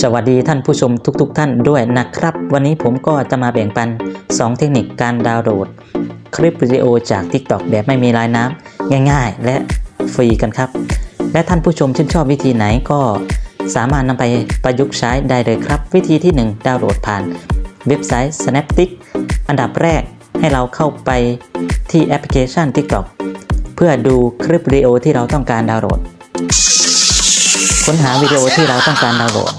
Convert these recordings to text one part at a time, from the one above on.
สวัสดีท่านผู้ชมทุกๆทท่านด้วยนะครับ วันนี้ผมก็จะมาแบ่งปัน 2 เทคนิคการดาวน์โหลด คลิปวิดีโอจาก TikTok แบบไม่มีลายน้ำง่ายๆ และฟรีกันครับ และท่านผู้ชมชื่นชอบวิธีไหนก็สามารถนำไปประยุกต์ใช้ได้เลยครับ วิธีที่ 1 ดาวน์โหลดผ่าน เว็บไซต์ Snaptic อันดับแรกให้เราเข้าไปที่แอปพลิเคชัน TikTok เพื่อดูคลิปวิดีโอที่เราต้องการดาวน์โหลด ค้นหาวิดีโอที่เราต้องการดาวน์โหลด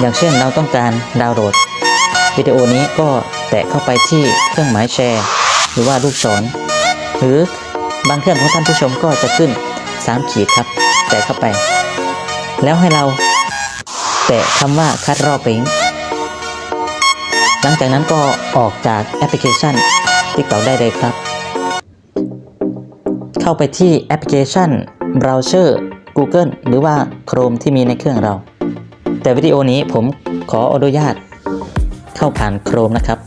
อย่างเช่นเราต้องการดาวน์โหลดวิดีโอนี้ก็แตะเข้าไปที่เครื่องหมายแชร์ หรือว่าลูกศร หรือบางเครื่องของท่านผู้ชมก็จะขึ้น 3 ขีดครับ แตะเข้าไป แล้วให้เราแตะคำว่าคัดรอบลิงก์หลังจากนั้นก็ออกจากแอปพลิเคชัน TikTok ได้เลยครับ เข้าไปที่แอปพลิเคชันเบราว์เซอร์ Google หรือว่า Chrome ที่มีในเครื่องเรา แต่วิดีโอนี้ผมขออนุญาตเข้าผ่าน Chrome นะครับ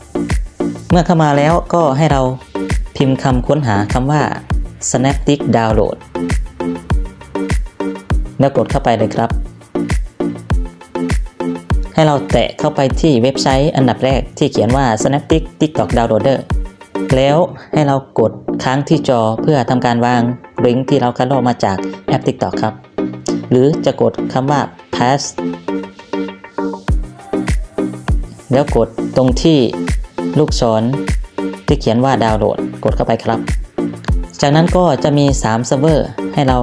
เมื่อเข้ามาแล้วก็ให้เราพิมพ์คำค้นหาคำว่า Synaptic Download แล้วกดเข้าไปเลยครับ ให้เราแตะเข้าไปที่เว็บไซต์อันดับแรกที่เขียนว่า Synaptic TikTok Downloader แล้วให้เรากดค้างที่จอเพื่อทำการวางลิงก์ที่เราคัดลอกมาจากแอป TikTok ครับ หรือจะกดคำว่า pass แล้วกดตรงที่ลูกศรที่เขียนว่าดาวน์โหลด กดเข้าไปครับ จากนั้นก็จะมี 3 เซิร์ฟเวอร์ให้เรา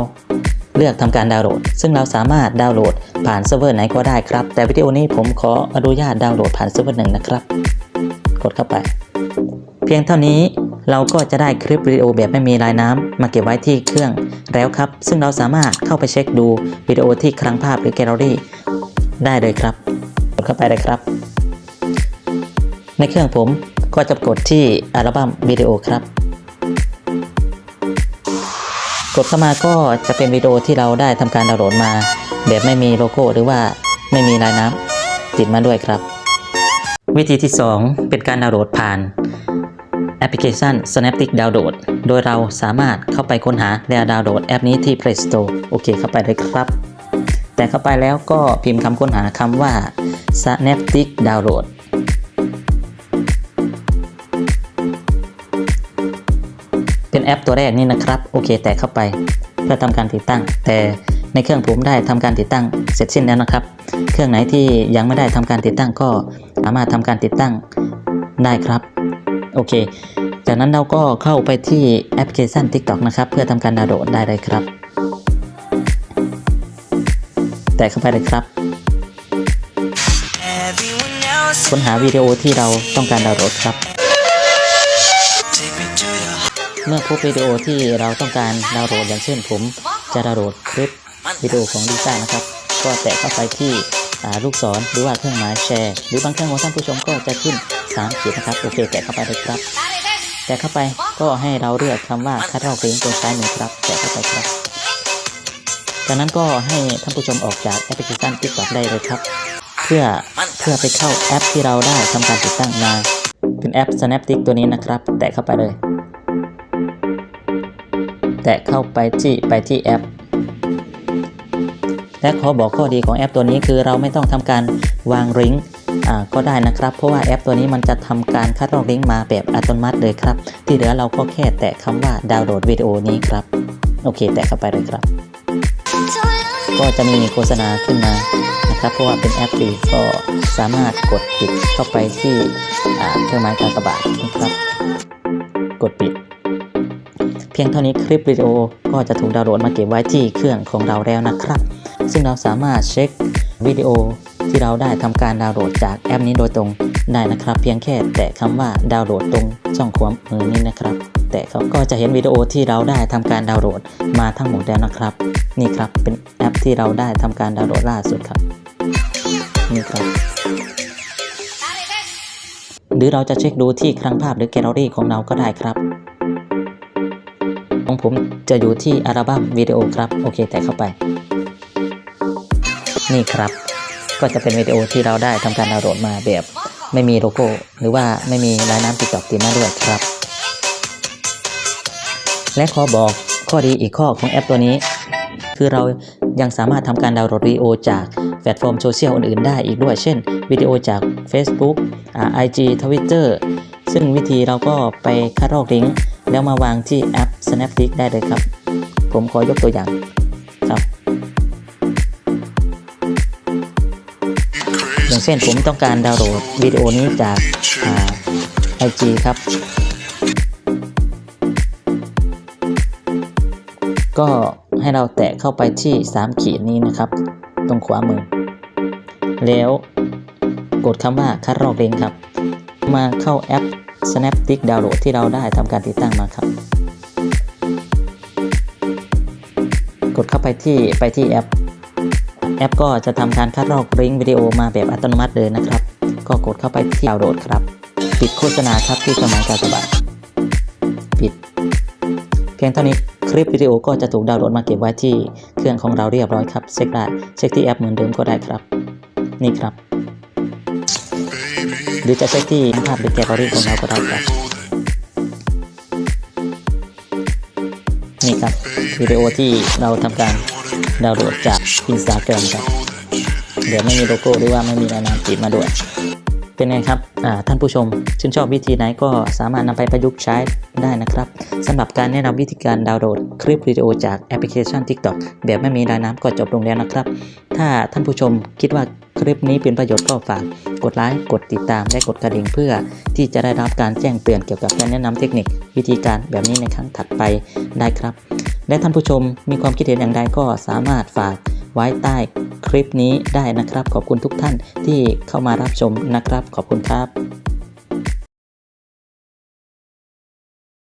เลือกทำการดาวน์โหลด ซึ่งเราสามารถดาวน์โหลดผ่านเซิร์ฟเวอร์ไหนก็ได้ครับ แต่วิดีโอนี้ผมขออนุญาตดาวน์โหลดผ่านเซิร์ฟเวอร์หนึ่งนะครับ กดเข้าไป เพียงเท่านี้ เราก็จะได้คลิปวิดีโอแบบไม่มีลายน้ำมาเก็บไว้ที่เครื่องแล้วครับ ซึ่งเราสามารถเข้าไปเช็คดูวิดีโอที่คลังภาพหรือแกลเลอรี่ ได้เลยครับ กดเข้าไปเลยครับ ในเครื่องผมก็จะกดที่อัลบั้มวิดีโอครับ กดเข้ามาก็จะเป็นวิดีโอที่เราได้ทำการดาวน์โหลดมา แบบไม่มีโลโก้หรือว่าไม่มีลายน้ำติดมาด้วยครับ วิธีที่ 2 เป็นการดาวน์โหลดผ่าน แอปพลิเคชัน Synaptic Download โดยเราสามารถเข้าไปค้นหาและดาวน์โหลดแอปนี้ที่ Play Store โอเคเข้าไปเลยครับ แต่เข้าไปแล้วก็พิมพ์คำค้นหาคำว่า Synaptic Download เป็นแอปตัวแรกนี่นะครับ โอเค แตะเข้าไปเพื่อทำการติดตั้ง แต่ในเครื่องผมได้ทำการติดตั้งเสร็จสิ้นแล้วนะครับ เครื่องไหนที่ยังไม่ได้ทำการติดตั้งก็สามารถทำการติดตั้งได้ครับ โอเค จากนั้นเราก็เข้าไปที่แอปพลิเคชัน TikTok นะครับ เพื่อทำการดาวน์โหลดได้เลยครับ แต่เข้าไปเลยครับ ค้นหาวิดีโอที่เราต้องการดาวน์โหลดครับ เมื่อพบวิดีโอที่เราต้องการดาวน์โหลดอย่างเช่นผมจะดาวน์โหลดคลิปวิดีโอของลิซ่านะครับ ก็แตะเข้าไปที่ ลูกศรหรือว่าเครื่องหมายแชร์ หรือบางเครื่องของท่านผู้ชมก็จะขึ้น3ขีดนะครับโอเคแตะเข้าไปเลยครับแตะเข้าไปก็ให้เราเลือกคำว่าคัดลอกลิงก์ตรงซ้ายมือครับแตะเข้าไปครับ จากนั้นก็ให้ท่านผู้ชมออกจากแอปพลิเคชัน TikTok ได้เลยครับ เพื่อเพื่อไปเข้าแอปที่เราได้ทำการติดตั้งมาเป็นแอป Snaptic ตัวนี้นะครับ แตะเข้าไปเลย แตะเข้าไปที่ไปที่แอป และขอบอกข้อดีของแอปตัวนี้คือเราไม่ต้องทำการวางลิงก์ก็ได้นะครับ เพราะว่าแอปตัวนี้มันจะทำการคัดลอกลิงก์มาแบบอัตโนมัติเลยครับ ที่เหลือเราก็แค่แตะคำว่าดาวน์โหลดวิดีโอนี้ครับ โอเค แตะเข้าไปเลยครับ ก็จะมีโฆษณาขึ้นมานะครับ เพราะว่าเป็นแอปฟรีก็สามารถกดปิดเข้าไปที่เครื่องหมายกากบาทนะครับ กดปิด เพียงเท่านี้คลิปวิดีโอก็จะถูกดาวน์โหลดมาเก็บไว้ที่เครื่องของเราแล้วนะครับ ซึ่งเราสามารถเช็ควิดีโอที่เราได้ทำการดาวน์โหลดจากแอปนี้โดยตรงได้นะครับ เพียงแค่แตะคำว่าดาวน์โหลดตรงช่องขวามือนี้นะครับแต่เขาก็จะเห็นวิดีโอที่เราได้ทำการดาวน์โหลดมาทั้งหมดแล้วนะครับ นี่ครับเป็นแอปที่เราได้ทำการดาวน์โหลดล่าสุดครับนี่ครับหรือเราจะเช็คดูที่คลังภาพหรือแกลเลอรี่ของเราก็ได้ครับของผมจะอยู่ที่อัลบั้มวิดีโอครับ โอเค แต่เข้าไป นี่ครับ ก็จะเป็นวิดีโอที่เราได้ทำการดาวน์โหลดมาแบบ ไม่มีโลโก้ หรือว่าไม่มีลายน้ำติดจอติดมาด้วยครับ และขอบอกข้อดีอีกข้อของแอปตัวนี้ คือเรายังสามารถทำการดาวน์โหลดวิดีโอจากแพลตฟอร์มโซเชียลอื่นๆได้อีกด้วย เช่นวิดีโอจาก Facebook อ่า IG Twitter ซึ่งวิธีเราก็ไปคัดลอกลิงก์แล้วมาวางที่แอป Snapseed ได้เลยครับ ผมขอยกตัวอย่างครับ อย่างเช่นผมต้องการดาวน์โหลดวิดีโอนี้จากไอ่า IG ครับ ก็ให้เราแตะเข้าไปที่ 3 ขีดนี้นะครับ ตรงขวามือ แล้วกดคำว่าคัดลอกลิงก์ครับ มาเข้าแอป Snapseed Download ที่เราได้ทำการติดตั้งมาครับ กดเข้าไปที่ไปที่แอป แอปก็จะทำการคัดลอกลิงก์วิดีโอมาแบบอัตโนมัติเลยนะครับ ก็กดเข้าไปที่ดาวน์โหลดครับ ปิดโฆษณาครับที่เครื่องหมายกากบาทปิด เพียงเท่านี้คลิปวิดีโอก็จะถูกดาวน์โหลดมาเก็บไว้ที่เครื่องของเราเรียบร้อยครับเช็คได้เช็คที่แอปเหมือนเดิมก็ได้ครับ นี่ครับ หรือจะเช็คที่ภาพในแกลเลอรี่ของเราก็ได้ครับนี่ครับวิดีโอที่เราทำการ ดาวน์โหลดจาก Instagram ครับ เดี๋ยวไม่มีโลโก้หรือว่าไม่มีรายนามติดมาด้วย เป็นไงครับอ่าท่านผู้ชม ชื่นชอบวิธีไหนก็สามารถนำไปประยุกต์ใช้ได้นะครับสำหรับการแนะนำวิธีการดาวน์โหลดคลิปวิดีโอจากแอปพลิเคชัน TikTok แบบไม่มีรายน้ำก็จบลงแล้วนะครับ ถ้าท่านผู้ชมคิดว่าคลิปนี้เป็นประโยชน์ก็ฝากกดไลค์กดติดตามและกดกระดิ่งเพื่อ ที่จะได้รับการแจ้งเตือนเกี่ยวกับการแนะนำเทคนิค วิธีการแบบนี้ในครั้งถัดไปได้ครับ และท่านผู้ชมมีความคิดเห็นอย่างใดก็สามารถฝากไว้ใต้คลิปนี้ได้นะครับ ขอบคุณทุกท่านที่เข้ามารับชมนะครับ ขอบคุณครับ